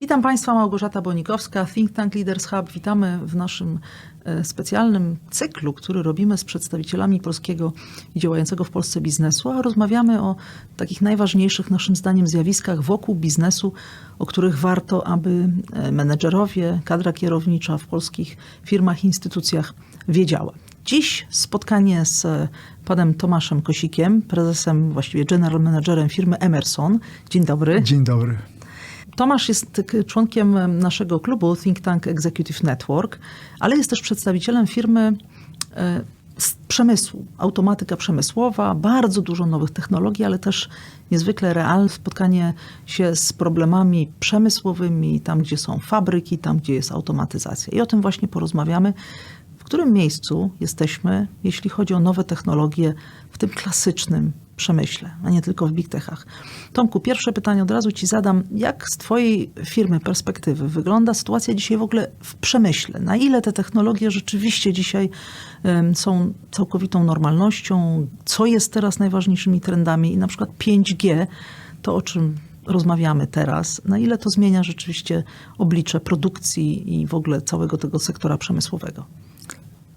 Witam Państwa, Małgorzata Bonikowska, Think Tank Leaders Hub. Witamy w naszym e, specjalnym cyklu, który robimy z przedstawicielami polskiego i działającego w Polsce biznesu, a rozmawiamy o takich najważniejszych naszym zdaniem zjawiskach wokół biznesu, o których warto, aby e, menedżerowie, kadra kierownicza w polskich firmach, instytucjach wiedziała. Dziś spotkanie z e, panem Tomaszem Kosikiem, prezesem, właściwie general managerem firmy Emerson. Dzień dobry. Dzień dobry. Tomasz jest członkiem naszego klubu Think Tank Executive Network, ale jest też przedstawicielem firmy e, z przemysłu, automatyka przemysłowa, bardzo dużo nowych technologii, ale też niezwykle realne spotkanie się z problemami przemysłowymi, tam gdzie są fabryki, tam gdzie jest automatyzacja. I o tym właśnie porozmawiamy. Którym miejscu jesteśmy, jeśli chodzi o nowe technologie w tym klasycznym przemyśle, a nie tylko w big techach. Tomku, pierwsze pytanie od razu ci zadam. Jak z twojej firmy perspektywy wygląda sytuacja dzisiaj w ogóle w przemyśle? Na ile te technologie rzeczywiście dzisiaj są całkowitą normalnością? Co jest teraz najważniejszymi trendami? I na przykład 5G, to o czym rozmawiamy teraz, na ile to zmienia rzeczywiście oblicze produkcji i w ogóle całego tego sektora przemysłowego?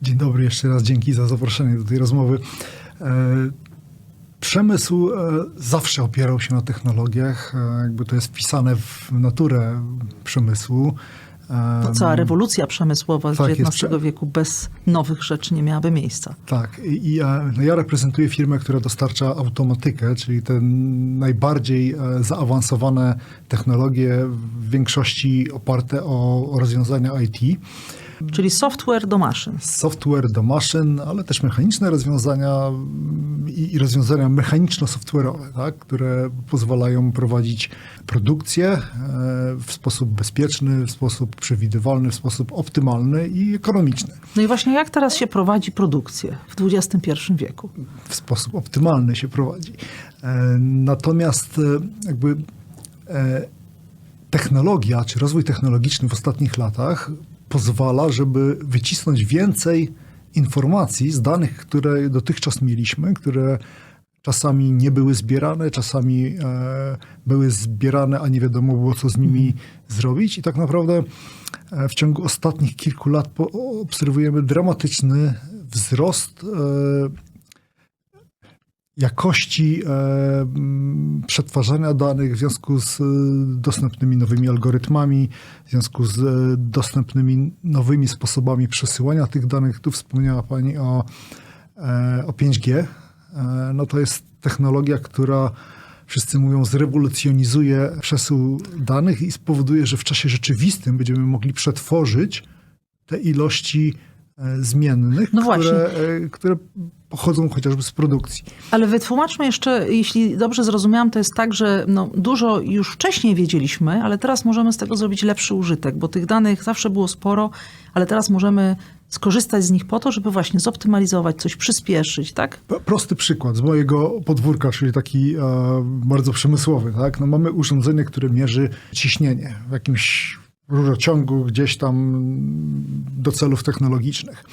Dzień dobry, jeszcze raz dzięki za zaproszenie do tej rozmowy. E, Przemysł e, zawsze opierał się na technologiach, e, jakby to jest wpisane w naturę przemysłu. To cała rewolucja przemysłowa z Tak, jest XIX prze- wieku bez nowych rzeczy nie miałaby miejsca. Tak, i e, no ja reprezentuję firmę, która dostarcza automatykę, czyli te najbardziej zaawansowane technologie, w większości oparte o, o rozwiązania IT. Czyli software do maszyn. software do maszyn, ale też mechaniczne rozwiązania mm, i, i rozwiązania mechaniczno-software'owe, tak, które pozwalają prowadzić produkcję e, w sposób bezpieczny, w sposób przewidywalny, w sposób optymalny i ekonomiczny. No i właśnie jak teraz się prowadzi produkcję w XXI wieku? W sposób optymalny się prowadzi. E, Natomiast e, jakby technologia, czy rozwój technologiczny w ostatnich latach pozwala, żeby wycisnąć więcej informacji z danych, które dotychczas mieliśmy, które czasami nie były zbierane, czasami e, były zbierane, a nie wiadomo było, co z nimi zrobić. I tak naprawdę e, w ciągu ostatnich kilku lat obserwujemy dramatyczny wzrost e, jakości e, przetwarzania danych w związku z e, dostępnymi nowymi algorytmami, w związku z e, dostępnymi nowymi sposobami przesyłania tych danych. Tu wspomniała Pani o, o 5G. E, no to jest technologia, która wszyscy mówią, zrewolucjonizuje przesył danych i spowoduje, że w czasie rzeczywistym będziemy mogli przetworzyć te ilości zmiennych, No które, które pochodzą chociażby z produkcji. Ale wytłumaczmy jeszcze, jeśli dobrze zrozumiałam, to jest tak, że no, dużo już wcześniej wiedzieliśmy, ale teraz możemy z tego zrobić lepszy użytek, bo tych danych zawsze było sporo, ale teraz możemy skorzystać z nich po to, żeby właśnie zoptymalizować, coś przyspieszyć, tak? Prosty przykład z mojego podwórka, czyli taki e, bardzo przemysłowy. Tak? No mamy urządzenie, które mierzy ciśnienie w jakimś rurociągu gdzieś tam do celów technologicznych.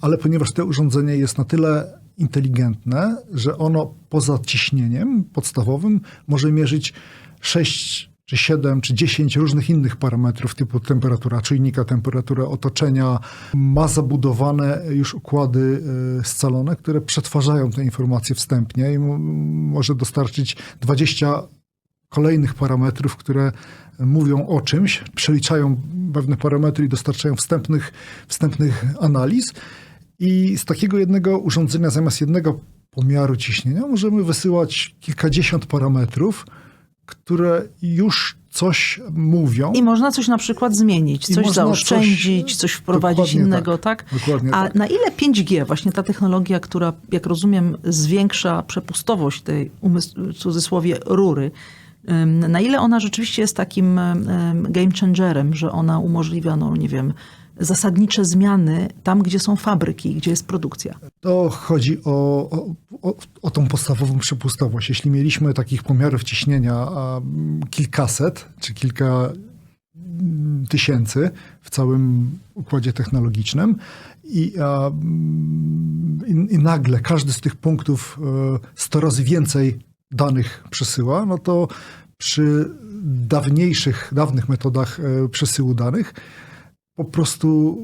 Ale ponieważ to urządzenie jest na tyle inteligentne, że ono poza ciśnieniem podstawowym może mierzyć 6 czy 7 czy 10 różnych innych parametrów typu temperatura czujnika, temperatura otoczenia, ma zabudowane już układy y, scalone, które przetwarzają te informacje wstępnie i może dostarczyć 20 kolejnych parametrów, które mówią o czymś, przeliczają pewne parametry i dostarczają wstępnych, wstępnych analiz. I z takiego jednego urządzenia, zamiast jednego pomiaru ciśnienia, możemy wysyłać kilkadziesiąt parametrów, które już coś mówią. I można coś na przykład zmienić, coś zaoszczędzić, coś, coś- wprowadzić innego, tak? tak. Dokładnie A tak. na ile 5G, właśnie ta technologia, która, jak rozumiem, zwiększa przepustowość tej, umysł- w cudzysłowie, rury, na ile ona rzeczywiście jest takim game changerem, że ona umożliwia, no nie wiem, zasadnicze zmiany tam, gdzie są fabryki, gdzie jest produkcja? To chodzi o, o, o, tą podstawową przepustowość. Jeśli mieliśmy takich pomiarów ciśnienia kilkaset czy kilka mm, tysięcy w całym układzie technologicznym. I, mm, i, I nagle każdy z tych punktów e, 100 razy więcej danych przesyła, no to przy dawniejszych, dawnych metodach e, przesyłu danych po prostu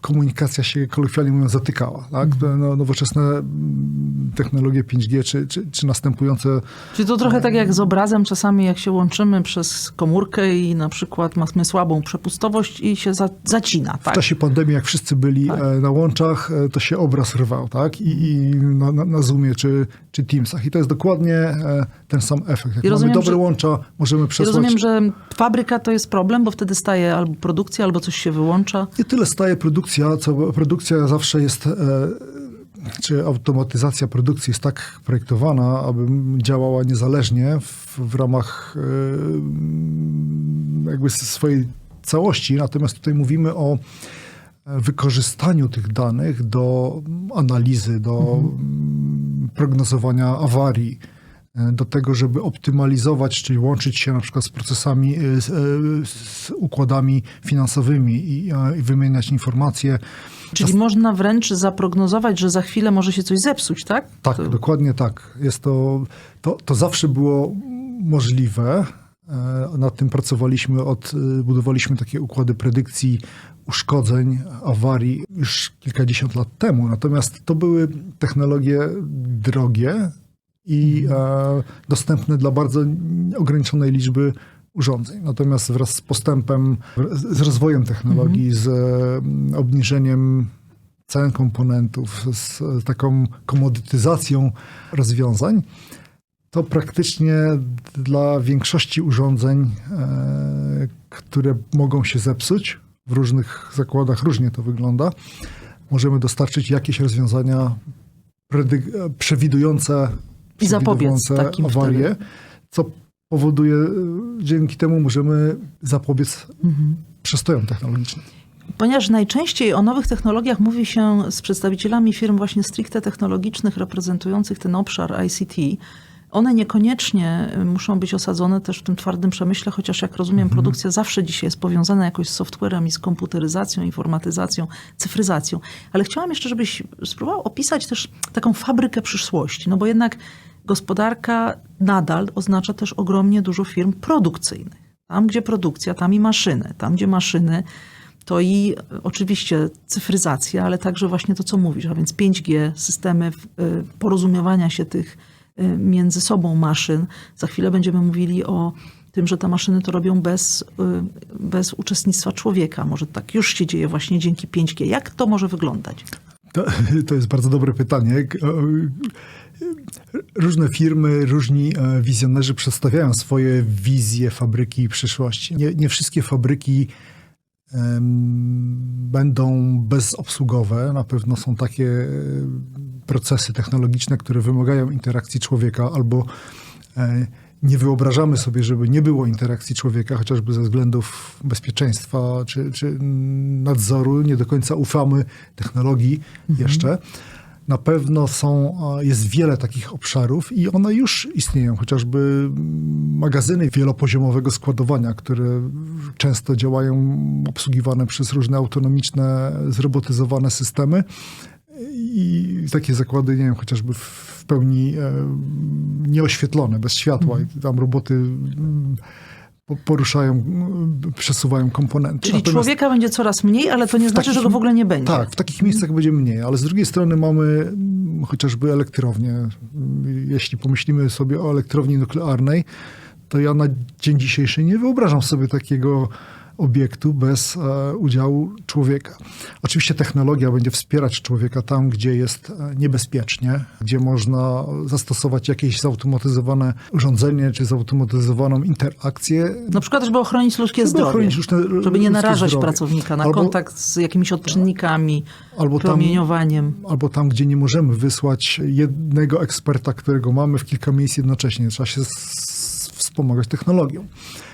komunikacja się kolokwialnie mówiąc zatykała. Tak? No, nowoczesne mm, technologie 5G czy, czy, czy następujące Czyli to trochę tak jak z obrazem, czasami jak się łączymy przez komórkę i na przykład mamy słabą przepustowość i się za, zacina. w Tak? czasie pandemii, jak wszyscy byli Tak. e, na łączach, e, to się obraz rwał, tak? I, i na, na, Zoomie czy, czy Teamsach. I to jest dokładnie e, ten sam efekt. Jak I rozumiem, mamy dobre że- łącza, możemy przesłać... rozumiem, że fabryka to jest problem, bo wtedy staje albo produkcja, albo coś się wyłącza. Nie tyle staje produkcja, co produkcja zawsze jest, e, czy automatyzacja produkcji jest tak projektowana, aby działała niezależnie w, w ramach e, jakby swojej całości. Natomiast tutaj mówimy o wykorzystaniu tych danych do analizy, do mm, prognozowania awarii, e, do tego, żeby optymalizować, czyli łączyć się na przykład z procesami, e, z, e, z układami finansowymi i, e, i wymieniać informacje. Czyli można wręcz zaprognozować, że za chwilę może się coś zepsuć, tak? Tak, To- dokładnie tak. Jest to, to, to zawsze było możliwe. E, Nad tym pracowaliśmy, od, e, budowaliśmy takie układy predykcji uszkodzeń, awarii już kilkadziesiąt lat temu. Natomiast to były technologie drogie i e, dostępne dla bardzo ograniczonej liczby urządzeń. Natomiast wraz z postępem, z rozwojem technologii, z e, obniżeniem cen komponentów, z taką komodytyzacją rozwiązań, to praktycznie dla większości urządzeń, e, które mogą się zepsuć, w różnych zakładach różnie to wygląda, możemy dostarczyć jakieś rozwiązania predyg- przewidujące, I zapobiec takim awarie, co powoduje, e, dzięki temu możemy zapobiec Mhm. przestojom technologicznym. Ponieważ najczęściej o nowych technologiach mówi się z przedstawicielami firm właśnie stricte technologicznych reprezentujących ten obszar ICT, one niekoniecznie y, muszą być osadzone też w tym twardym przemyśle, chociaż jak rozumiem, produkcja zawsze dzisiaj jest powiązana jakoś z softwarem i z komputeryzacją, informatyzacją, cyfryzacją. Ale chciałam jeszcze, żebyś spróbował opisać też taką fabrykę przyszłości, no bo jednak gospodarka nadal oznacza też ogromnie dużo firm produkcyjnych. Tam, gdzie produkcja, tam i maszyny. Tam, gdzie maszyny, to i e, oczywiście cyfryzacja, ale także właśnie to, co mówisz, a więc 5G, systemy y, porozumiewania się tych y, między sobą maszyn. Za chwilę będziemy mówili o tym, że te maszyny to robią bez, bez uczestnictwa człowieka. Może tak już się dzieje właśnie dzięki 5G. Jak to może wyglądać? To, to jest bardzo dobre pytanie. Różne firmy, różni e, wizjonerzy przedstawiają swoje wizje fabryki przyszłości. Nie, nie wszystkie fabryki będą bezobsługowe. Na pewno są takie e, procesy technologiczne, które wymagają interakcji człowieka albo e, nie wyobrażamy sobie, żeby nie było interakcji człowieka, chociażby ze względów bezpieczeństwa czy, czy nadzoru. Nie do końca ufamy technologii jeszcze. Na pewno są, jest wiele takich obszarów i one już istnieją, chociażby mm, magazyny wielopoziomowego składowania, które często działają obsługiwane przez różne autonomiczne, zrobotyzowane systemy. I takie zakłady, nie wiem, chociażby w pełni e, nieoświetlone, bez światła. I tam roboty mm, poruszają, przesuwają komponenty. Czyli Natomiast- człowieka będzie coraz mniej, ale to nie znaczy, że takich- go w ogóle nie będzie. tak, w takich miejscach będzie mniej, ale z drugiej strony mamy mm, chociażby elektrownię. Mm, Jeśli pomyślimy sobie o elektrowni nuklearnej, to ja na dzień dzisiejszy nie wyobrażam sobie takiego obiektu bez e, udziału człowieka. Oczywiście technologia będzie wspierać człowieka tam, gdzie jest e, niebezpiecznie, gdzie można zastosować jakieś zautomatyzowane urządzenie czy zautomatyzowaną interakcję. Na przykład, żeby ochronić ludzkie Żeby zdrowie. ochronić ludzkie- żeby nie narażać zdrowie. pracownika na Albo- kontakt z jakimiś odczynnikami, Albo tam promieniowaniem. albo tam, gdzie nie możemy wysłać jednego eksperta, którego mamy w kilka miejsc jednocześnie. Trzeba się wspomagać technologią.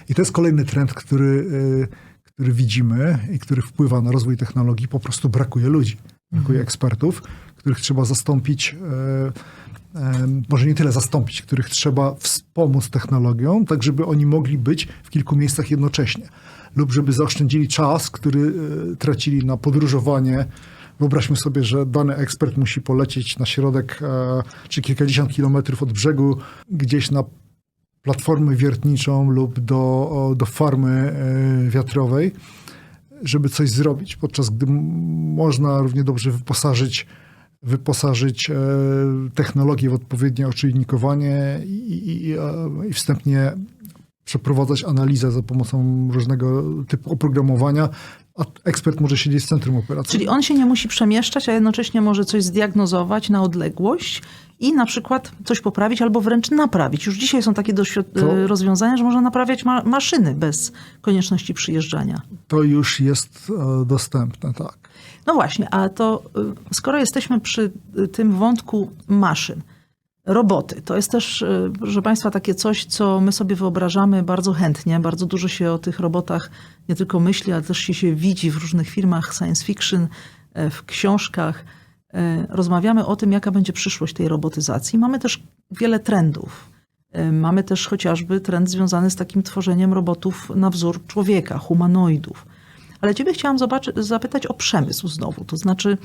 I to jest kolejny trend, który, y, który widzimy i który wpływa na rozwój technologii. Po prostu brakuje ludzi, brakuje ekspertów, których trzeba zastąpić em, może nie tyle zastąpić, których trzeba wspomóc technologią, tak żeby oni mogli być w kilku miejscach jednocześnie. Lub żeby zaoszczędzili czas, który e, tracili na podróżowanie. Wyobraźmy sobie, że dany ekspert musi polecieć na środek e, czy kilkadziesiąt kilometrów od brzegu, gdzieś na platformę wiertniczą lub do, do farmy e, wiatrowej, żeby coś zrobić, podczas gdy można równie dobrze wyposażyć, wyposażyć e, technologię w odpowiednie oczynnikowanie i, i, e, i wstępnie przeprowadzać analizę za pomocą różnego typu oprogramowania, a ekspert może siedzieć w centrum operacyjnym. Czyli on się nie musi przemieszczać, a jednocześnie może coś zdiagnozować na odległość i na przykład coś poprawić albo wręcz naprawić. Już dzisiaj są takie doświad- e, rozwiązania, że można naprawiać ma- maszyny bez konieczności przyjeżdżania. To już jest e, dostępne, tak. No właśnie, a to y, skoro jesteśmy przy tym wątku maszyn, roboty, to jest też, proszę Państwa, takie coś, co my sobie wyobrażamy bardzo chętnie. Bardzo dużo się o tych robotach nie tylko myśli, ale też się, się widzi w różnych filmach science fiction, e, w książkach. E, Rozmawiamy o tym, jaka będzie przyszłość tej robotyzacji. Mamy też wiele trendów. E, Mamy też chociażby trend związany z takim tworzeniem robotów na wzór człowieka, humanoidów. Ale ciebie chciałam zapytać o przemysł znowu. To znaczy,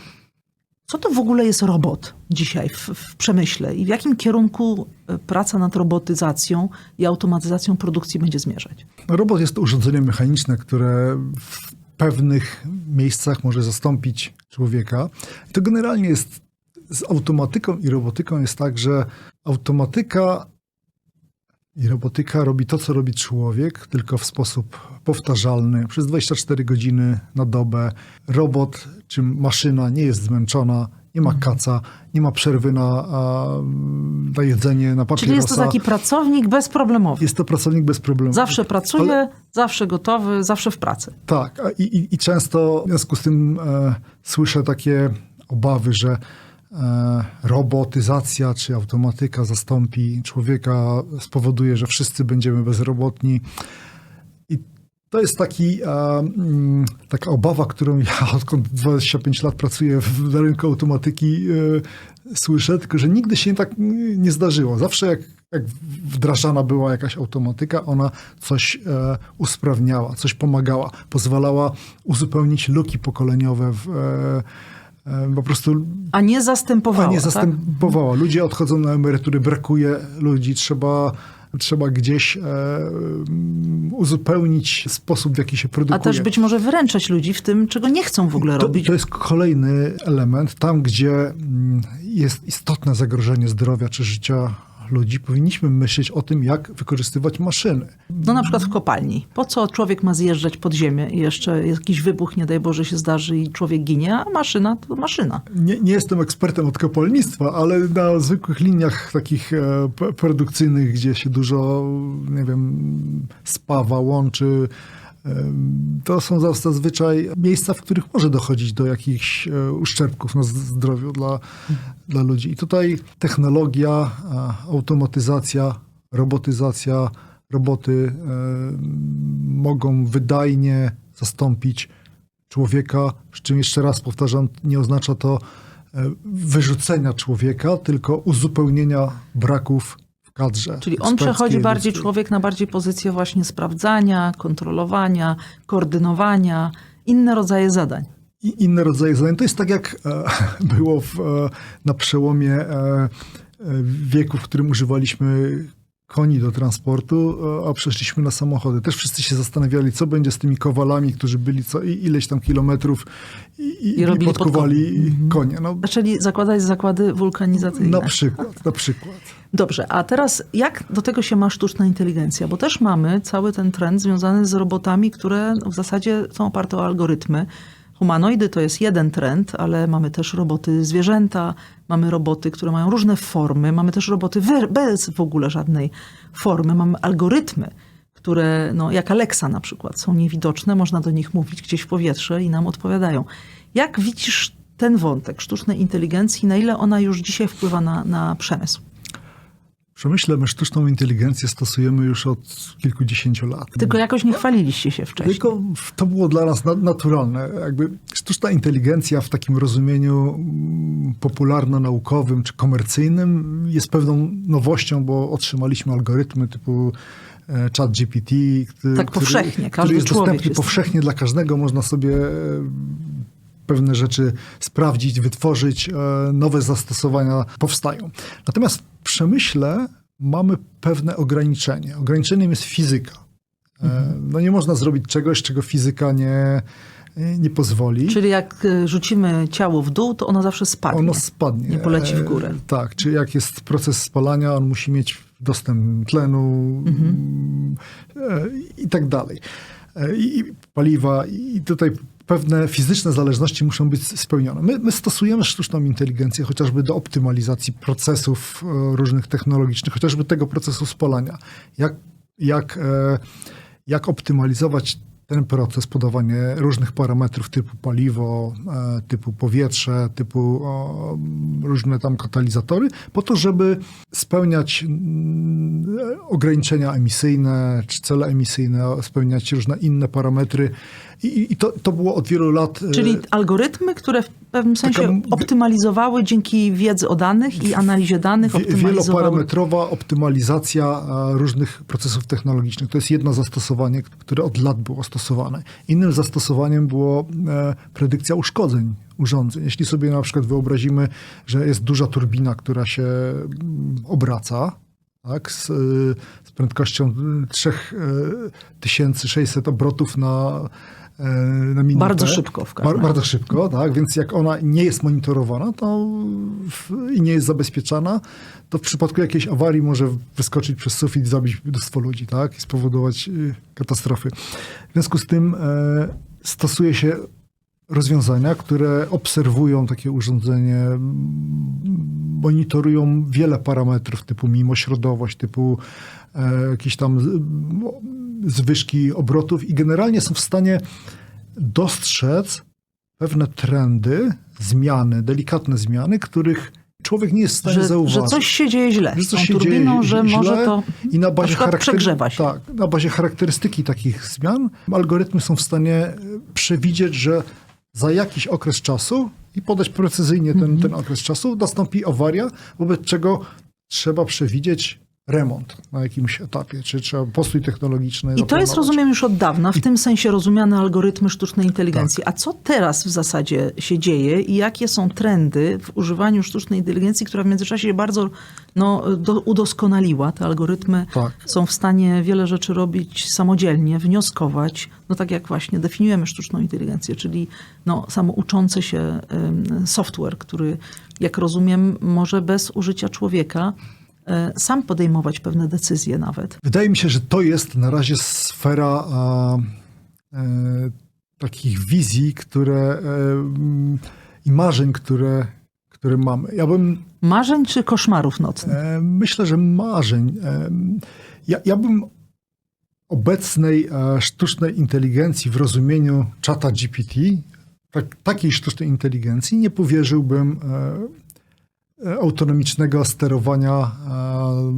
co to w ogóle jest robot dzisiaj w, w przemyśle i w jakim kierunku e, praca nad robotyzacją i automatyzacją produkcji będzie zmierzać? Robot jest to urządzenie mechaniczne, które w pewnych miejscach może zastąpić człowieka. To generalnie jest z automatyką i robotyką jest tak, że automatyka i robotyka robi to, co robi człowiek, tylko w sposób powtarzalny przez 24 godziny na dobę. Robot czy maszyna nie jest zmęczona, nie ma kaca, nie ma przerwy na, na jedzenie, na papierosa. Czyli jest to taki pracownik bezproblemowy. Jest to pracownik bez problemu. Zawsze pracuje, Ale- zawsze gotowy, zawsze w pracy. Tak, i, i, i często w związku z tym e, słyszę takie obawy, że e, robotyzacja czy automatyka zastąpi człowieka, spowoduje, że wszyscy będziemy bezrobotni. To jest taki, e, mm, taka obawa, którą ja odkąd 25 lat pracuję w, na rynku automatyki, e, słyszę, tylko że nigdy się tak nie zdarzyło. Zawsze jak, jak wdrażana była jakaś automatyka, ona coś e, usprawniała, coś pomagała, pozwalała uzupełnić luki pokoleniowe w, e, po prostu A nie zastępowała. a nie tak? zastępowała. Ludzie odchodzą na emerytury, brakuje ludzi, trzeba, trzeba gdzieś e, uzupełnić sposób, w jaki się produkuje. A też być może wyręczać ludzi w tym, czego nie chcą w ogóle to, robić. to jest kolejny element. Tam, gdzie mm, jest istotne zagrożenie zdrowia czy życia ludzi, powinniśmy myśleć o tym, jak wykorzystywać maszyny. No na przykład w kopalni. Po co człowiek ma zjeżdżać pod ziemię i jeszcze jakiś wybuch, nie daj Boże, się zdarzy i człowiek ginie, a maszyna to maszyna. Nie, nie jestem ekspertem od kopalnictwa, ale na zwykłych liniach takich e, produkcyjnych, gdzie się dużo, nie wiem, spawa, łączy, to są zazwyczaj miejsca, w których może dochodzić do jakichś e, uszczerbków na zdrowiu dla, dla ludzi. I tutaj technologia, automatyzacja, robotyzacja, roboty mogą wydajnie zastąpić człowieka, przy czym jeszcze raz powtarzam, nie oznacza to e, wyrzucenia człowieka, tylko uzupełnienia braków kadrze. Czyli on przechodzi bardziej, człowiek na bardziej pozycję właśnie sprawdzania, kontrolowania, koordynowania, inne rodzaje zadań. I inne rodzaje zadań. To jest tak, jak e, było w, e, na przełomie e, wieku, w którym używaliśmy koni do transportu, e, a przeszliśmy na samochody. Też wszyscy się zastanawiali, co będzie z tymi kowalami, którzy byli co i- ileś tam kilometrów i, i, I podkowali konie. No, Zaczęli zakładać zakłady wulkanizacyjne. na przykład, na przykład. Dobrze, a teraz jak do tego się ma sztuczna inteligencja? Bo też mamy cały ten trend związany z robotami, które w zasadzie są oparte o algorytmy. Humanoidy to jest jeden trend, ale mamy też roboty zwierzęta, mamy roboty, które mają różne formy, mamy też roboty bez w ogóle żadnej formy, mamy algorytmy, które, no, jak Alexa na przykład, są niewidoczne, można do nich mówić gdzieś w powietrze i nam odpowiadają. Jak widzisz ten wątek sztucznej inteligencji, na ile ona już dzisiaj wpływa na, na przemysł? Przemyśle my sztuczną inteligencję stosujemy już od kilkudziesięciu lat. Tylko jakoś nie chwaliliście się wcześniej. Tylko to było dla nas na- naturalne. Jakby sztuczna inteligencja w takim rozumieniu mm, popularno-naukowym czy komercyjnym jest pewną nowością, bo otrzymaliśmy algorytmy typu e, ChatGPT, który, Tak powszechnie, który, jest dostępny jest- powszechnie dla każdego. Można sobie e, pewne rzeczy sprawdzić, wytworzyć, e, nowe zastosowania powstają. Natomiast przemyśle mamy pewne ograniczenie. Ograniczeniem jest fizyka. E, No nie można zrobić czegoś, czego fizyka nie, nie pozwoli. Czyli jak y, rzucimy ciało w dół, to ono zawsze spadnie. Ono spadnie. Nie poleci w E, górę. Tak, czy jak jest proces spalania, on musi mieć dostęp tlenu e, i tak dalej. E, i paliwa, i tutaj pewne fizyczne zależności muszą być spełnione. My, my stosujemy sztuczną inteligencję chociażby do optymalizacji procesów e, różnych technologicznych, chociażby tego procesu spalania. Jak, jak, e, jak optymalizować ten proces, podawanie różnych parametrów typu paliwo, e, typu powietrze, typu różne tam katalizatory, po to, żeby spełniać ograniczenia emisyjne, czy cele emisyjne, spełniać różne inne parametry. I, i to, to było od wielu lat. e, Czyli algorytmy, które w pewnym sensie Taka- optymalizowały dzięki wiedzy o danych i analizie danych, Wie-. Wieloparametrowa optymalizacja różnych procesów technologicznych. To jest jedno zastosowanie, które od lat było stosowane. Innym zastosowaniem było e, predykcja uszkodzeń urządzeń. Jeśli sobie na przykład wyobrazimy, że jest duża turbina, która się mm, obraca, tak, z, e, z prędkością e, 3600 obrotów na, na minutę. Bardzo szybko w każdym Bar- Bardzo szybko, tak. Więc jak ona nie jest monitorowana to i nie jest zabezpieczana, to w przypadku jakiejś awarii może wyskoczyć przez sufit i zabić mnóstwo ludzi, tak? I spowodować y, katastrofy. W związku z tym e, stosuje się rozwiązania, które obserwują takie urządzenie, m, monitorują wiele parametrów typu mimośrodowość, typu e, jakieś tam zwyżki obrotów i generalnie są w stanie dostrzec pewne trendy, zmiany, delikatne zmiany, których człowiek nie jest w stanie że, zauważyć. że coś się dzieje źle Że coś się turbiną, dzieje że źle może to i na na bazie charaktery- przegrzewa się. Tak, na bazie charakterystyki takich zmian algorytmy są w stanie e, przewidzieć, że za jakiś okres czasu i podać precyzyjnie ten, Mhm. ten okres czasu nastąpi awaria, wobec czego trzeba przewidzieć remont na jakimś etapie, czy trzeba postój technologiczny. I to jest, rozumiem, już od dawna, w tym sensie rozumiane algorytmy sztucznej inteligencji. A co teraz w zasadzie się dzieje i jakie są trendy w używaniu sztucznej inteligencji, która w międzyczasie się bardzo no, do, udoskonaliła? Te algorytmy Tak. są w stanie wiele rzeczy robić samodzielnie, wnioskować. No tak jak właśnie definiujemy sztuczną inteligencję, czyli no, samouczący się software, który, jak rozumiem, może bez użycia człowieka sam podejmować pewne decyzje nawet. Wydaje mi się, że to jest na razie sfera a, e, takich wizji, które e, m, i marzeń, które, które mamy. Ja bym Marzeń czy koszmarów nocnych? E, Myślę, że marzeń. E, Ja, ja bym obecnej e, sztucznej inteligencji w rozumieniu czata GPT, tak, takiej sztucznej inteligencji nie powierzyłbym e, e, autonomicznego sterowania e,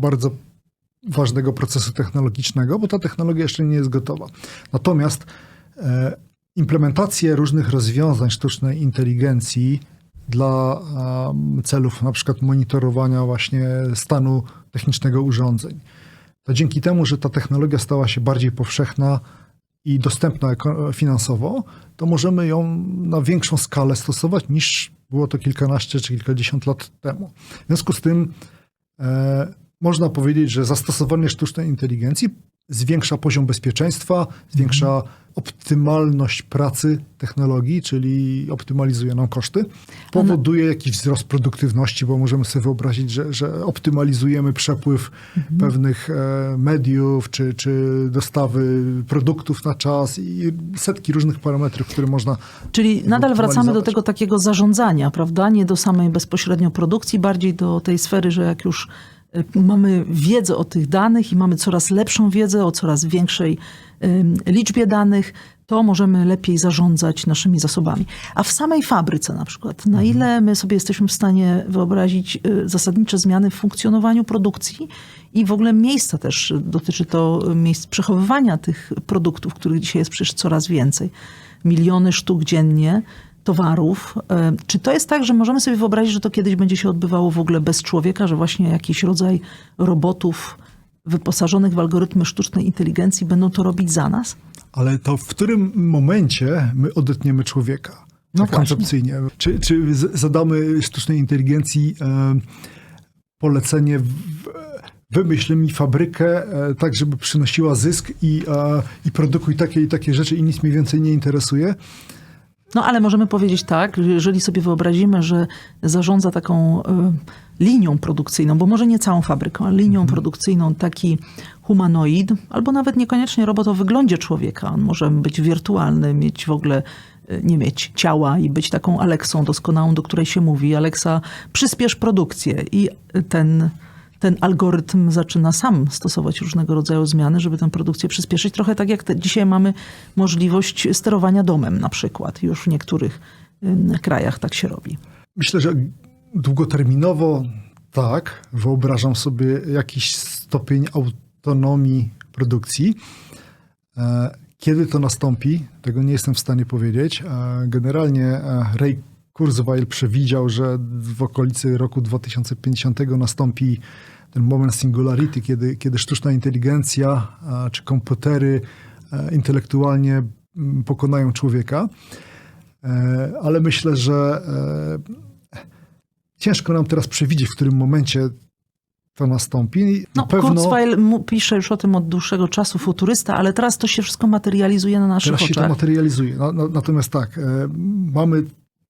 bardzo ważnego procesu technologicznego, bo ta technologia jeszcze nie jest gotowa. Natomiast e, implementację różnych rozwiązań sztucznej inteligencji dla em, celów na przykład monitorowania właśnie stanu technicznego urządzeń. To dzięki temu, że ta technologia stała się bardziej powszechna i dostępna finansowo, to możemy ją na większą skalę stosować niż było to kilkanaście czy kilkadziesiąt lat temu. W związku z tym e, można powiedzieć, że zastosowanie sztucznej inteligencji zwiększa poziom bezpieczeństwa, zwiększa optymalność pracy technologii, czyli optymalizuje nam koszty, powoduje jakiś wzrost produktywności, bo możemy sobie wyobrazić, że, że optymalizujemy przepływ pewnych e, mediów, czy, czy dostawy produktów na czas i setki różnych parametrów, które można Czyli nadal wracamy do tego takiego zarządzania, prawda? Nie do samej bezpośrednio produkcji, bardziej do tej sfery, że jak już mamy wiedzę o tych danych i mamy coraz lepszą wiedzę o coraz większej liczbie danych, to możemy lepiej zarządzać naszymi zasobami. A w samej fabryce na przykład, na ile my sobie jesteśmy w stanie wyobrazić y, zasadnicze zmiany w funkcjonowaniu produkcji i w ogóle miejsca też, y, dotyczy to miejsc przechowywania tych produktów, których dzisiaj jest przecież coraz więcej. Miliony sztuk dziennie towarów. Y, Czy to jest tak, że możemy sobie wyobrazić, że to kiedyś będzie się odbywało w ogóle bez człowieka, że właśnie jakiś rodzaj robotów wyposażonych w algorytmy sztucznej inteligencji będą to robić za nas? Ale to w którym momencie my odetniemy człowieka? No tak koncepcyjnie. Czy, czy zadamy sztucznej inteligencji e, polecenie, w, wymyśl mi fabrykę e, tak, żeby przynosiła zysk i, e, i produkuj takie i takie rzeczy i nic mnie więcej nie interesuje? No ale możemy powiedzieć tak, że jeżeli sobie wyobrazimy, że zarządza taką y, linią produkcyjną, bo może nie całą fabryką, ale linią produkcyjną taki humanoid, albo nawet niekoniecznie robot o wyglądzie człowieka. On może być wirtualny, mieć w ogóle y, nie mieć ciała i być taką Aleksą doskonałą, do której się mówi. Aleksa, przyspiesz produkcję i ten, ten algorytm zaczyna sam stosować różnego rodzaju zmiany, żeby tę produkcję przyspieszyć. Trochę tak jak te, dzisiaj mamy możliwość sterowania domem na przykład. Już w niektórych krajach tak się robi. Myślę, że długoterminowo tak, wyobrażam sobie jakiś stopień autonomii produkcji. E, Kiedy to nastąpi, tego nie jestem w stanie powiedzieć. E, Generalnie e, Ray Kurzweil przewidział, że w okolicy roku 2050 nastąpi ten moment singularity, kiedy, kiedy sztuczna inteligencja czy komputery e, intelektualnie mm, pokonają człowieka. E, Ale myślę, że e, ciężko nam teraz przewidzieć, w którym momencie to nastąpi. No, Na pewno Kurzweil pisze już o tym od dłuższego czasu, futurysta, ale teraz to się wszystko materializuje na naszych teraz się to oczach. materializuje. No, no, natomiast tak, mamy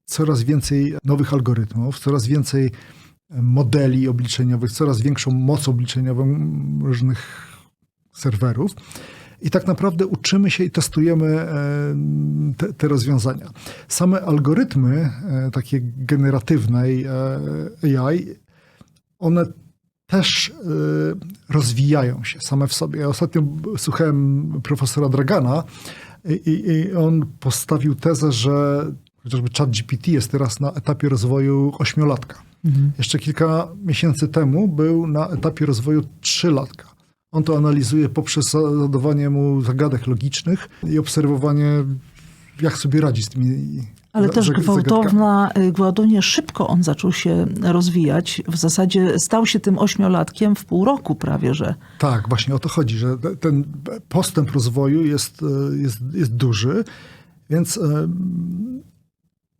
coraz więcej nowych algorytmów, coraz więcej modeli obliczeniowych, coraz większą moc obliczeniową różnych serwerów. I tak naprawdę uczymy się i testujemy e, te, te rozwiązania. Same algorytmy e, takie generatywnej e, AI, one też e, rozwijają się same w sobie. Ja ostatnio słuchałem profesora Dragana i, i on postawił tezę, że chociażby ChatGPT jest teraz na etapie rozwoju ośmiolatka. Jeszcze kilka miesięcy temu był na etapie rozwoju trzylatka. On to analizuje poprzez zadawanie mu zagadek logicznych i obserwowanie, jak sobie radzi z tymi Ale też gwałtowna, y, gwałtownie szybko on zaczął się rozwijać. W zasadzie stał się tym ośmiolatkiem w pół roku prawie, że. Tak, właśnie o to chodzi, że te- ten postęp rozwoju jest, e, jest, jest duży, więc e,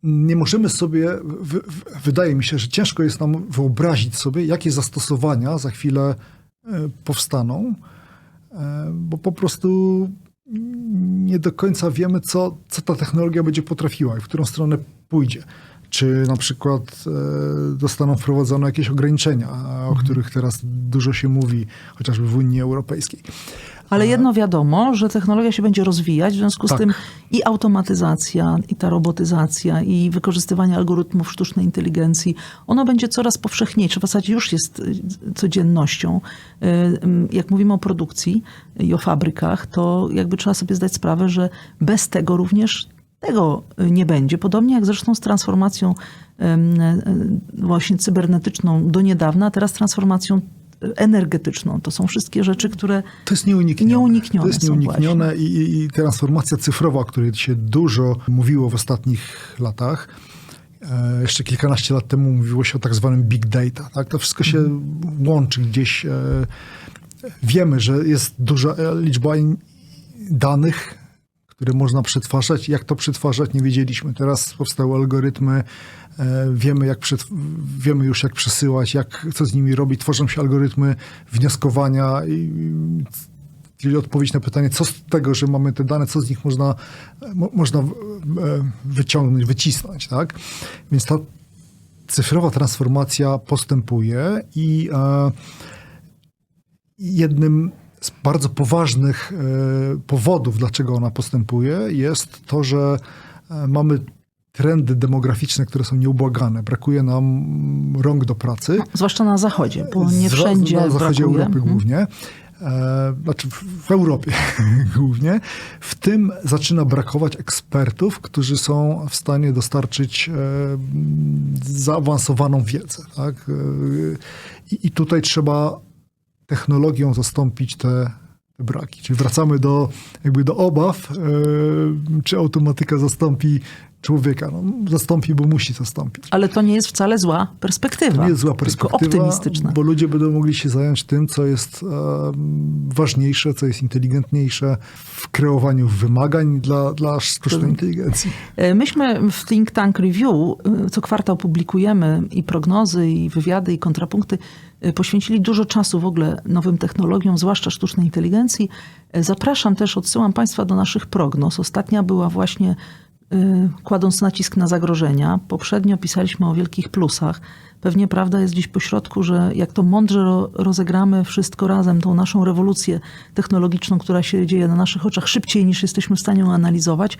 nie możemy sobie, w, w, wydaje mi się, że ciężko jest nam wyobrazić sobie, jakie zastosowania za chwilę e, powstaną, e, bo po prostu nie do końca wiemy, co, co ta technologia będzie potrafiła i w którą stronę pójdzie. Czy na przykład e, zostaną wprowadzone jakieś ograniczenia, o których teraz dużo się mówi, chociażby w Unii Europejskiej. Ale jedno wiadomo, że technologia się będzie rozwijać, w związku z Tak. tym i automatyzacja, i ta robotyzacja, i wykorzystywanie algorytmów sztucznej inteligencji, ono będzie coraz powszechniejsze. W zasadzie już jest y, codziennością. Ym, Jak mówimy o produkcji i o fabrykach, to jakby trzeba sobie zdać sprawę, że bez tego również tego y, nie będzie. Podobnie jak zresztą z transformacją y, właśnie cybernetyczną do niedawna, a teraz transformacją y, energetyczną. To są wszystkie rzeczy, które To jest nieuniknione. Nieuniknione To jest nieuniknione i, i, transformacja cyfrowa, o której się dużo mówiło w ostatnich latach. E, jeszcze kilkanaście lat temu mówiło się o tak zwanym big data. Tak? To wszystko się łączy gdzieś. E, wiemy, że jest duża liczba danych, które można przetwarzać. Jak to przetwarzać, nie wiedzieliśmy. Teraz powstały algorytmy, e, wiemy, jak wiemy już, jak przesyłać, jak, co z nimi robić. Tworzą się algorytmy wnioskowania, i, czyli odpowiedź na pytanie, co z tego, że mamy te dane, co z nich można, mo, można e, wyciągnąć, wycisnąć. Tak? Więc ta cyfrowa transformacja postępuje i e, jednym z bardzo poważnych e, powodów, dlaczego ona postępuje, jest to, że e, mamy trendy demograficzne, które są nieubłagane. Brakuje nam rąk do pracy. Zwłaszcza na zachodzie, bo nie wszędzie Na zachodzie brakuje. Europy Mhm. głównie. e, znaczy w, Europie głównie, w tym zaczyna brakować ekspertów, którzy są w stanie dostarczyć e, zaawansowaną wiedzę. Tak? E, I tutaj trzeba technologią zastąpić te, braki. Czyli wracamy do, jakby do obaw, e, czy automatyka zastąpi człowieka. No, zastąpi, bo musi zastąpić. Ale to nie jest wcale zła perspektywa. To nie jest zła Tylko perspektywa, optymistyczna. bo ludzie będą mogli się zająć tym, co jest e, ważniejsze, co jest inteligentniejsze w kreowaniu wymagań dla, dla sztucznej inteligencji. E, Myśmy w Think Tank Review co kwartał publikujemy i prognozy, i wywiady, i kontrapunkty. E, Poświęcili dużo czasu w ogóle nowym technologiom, zwłaszcza sztucznej inteligencji. E, Zapraszam też, odsyłam Państwa do naszych prognoz. Ostatnia była właśnie e, kładąc nacisk na zagrożenia. Poprzednio pisaliśmy o wielkich plusach. Pewnie prawda jest gdzieś po środku, że jak to mądrze ro- rozegramy wszystko razem, tą naszą rewolucję technologiczną, która się dzieje na naszych oczach szybciej niż jesteśmy w stanie ją analizować,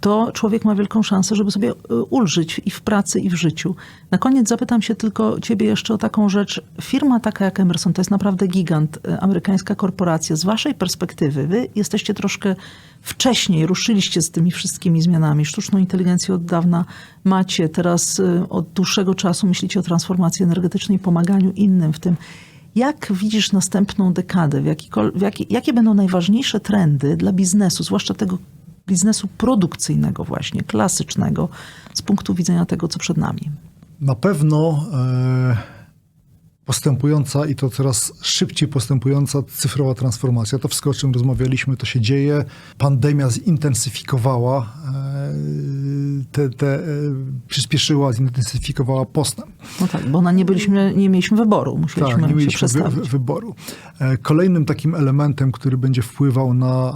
to człowiek ma wielką szansę, żeby sobie y, ulżyć i w pracy, i w życiu. Na koniec zapytam się tylko ciebie jeszcze o taką rzecz. Firma taka jak Emerson to jest naprawdę gigant, y, amerykańska korporacja. Z waszej perspektywy, wy jesteście troszkę wcześniej, ruszyliście z tymi wszystkimi zmianami. Sztuczną inteligencję od dawna macie, teraz y, od dłuższego czasu myślicie o transformacji energetycznej, pomaganiu innym w tym. Jak widzisz następną dekadę? W w jaki, jakie będą najważniejsze trendy dla biznesu, zwłaszcza tego biznesu produkcyjnego właśnie, klasycznego, z punktu widzenia tego, co przed nami? Na pewno e, postępująca i to coraz szybciej postępująca cyfrowa transformacja. To wszystko, o czym rozmawialiśmy, to się dzieje. Pandemia zintensyfikowała, e, te, te, e, przyspieszyła, zintensyfikowała postęp. No tak, bo na nie byliśmy, nie mieliśmy wyboru, musieliśmy Tak, nie się mieliśmy wy, przestawić. wy, wyboru. E, Kolejnym takim elementem, który będzie wpływał na,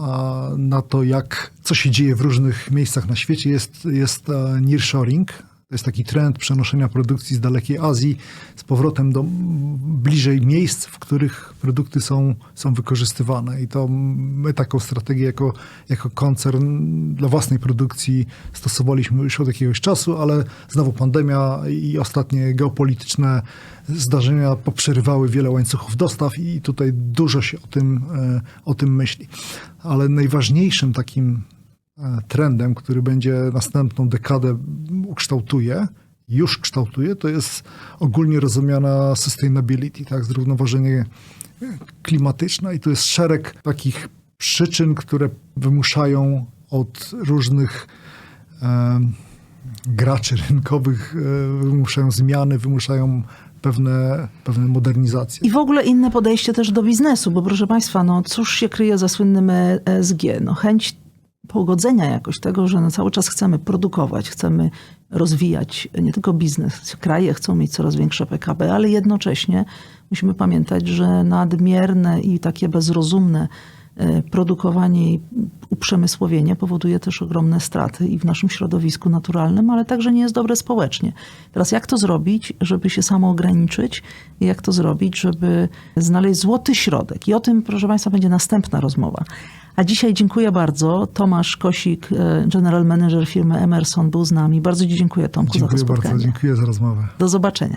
na to, jak, co się dzieje w różnych miejscach na świecie, jest, jest nearshoring. To jest taki trend przenoszenia produkcji z dalekiej Azji z powrotem do bliżej miejsc, w których produkty są, są wykorzystywane. I to my taką strategię jako, jako koncern dla własnej produkcji stosowaliśmy już od jakiegoś czasu, ale znowu pandemia i ostatnie geopolityczne zdarzenia poprzerywały wiele łańcuchów dostaw i tutaj dużo się o tym, e, o tym myśli. Ale najważniejszym takim trendem, który będzie następną dekadę ukształtuje, już kształtuje, to jest ogólnie rozumiana sustainability, tak, zrównoważenie klimatyczne i tu jest szereg takich przyczyn, które wymuszają od różnych em, graczy rynkowych, e, wymuszają zmiany, wymuszają pewne, pewne modernizacje. I w ogóle inne podejście też do biznesu, bo proszę Państwa, no cóż się kryje za słynnym E- ESG? No chęć pogodzenia jakoś tego, że no cały czas chcemy produkować, chcemy rozwijać nie tylko biznes. Kraje chcą mieć coraz większe PKB, ale jednocześnie musimy pamiętać, że nadmierne i takie bezrozumne e, produkowanie i uprzemysłowienie powoduje też ogromne straty i w naszym środowisku naturalnym, ale także nie jest dobre społecznie. Teraz jak to zrobić, żeby się samo ograniczyć i jak to zrobić, żeby znaleźć złoty środek? I o tym, proszę Państwa, będzie następna rozmowa. A dzisiaj dziękuję bardzo. Tomasz Kosik, e, general manager firmy Emerson był z nami. Bardzo Ci dziękuję Tomku za to Dziękuję spotkanie. bardzo, dziękuję za rozmowę. Do zobaczenia.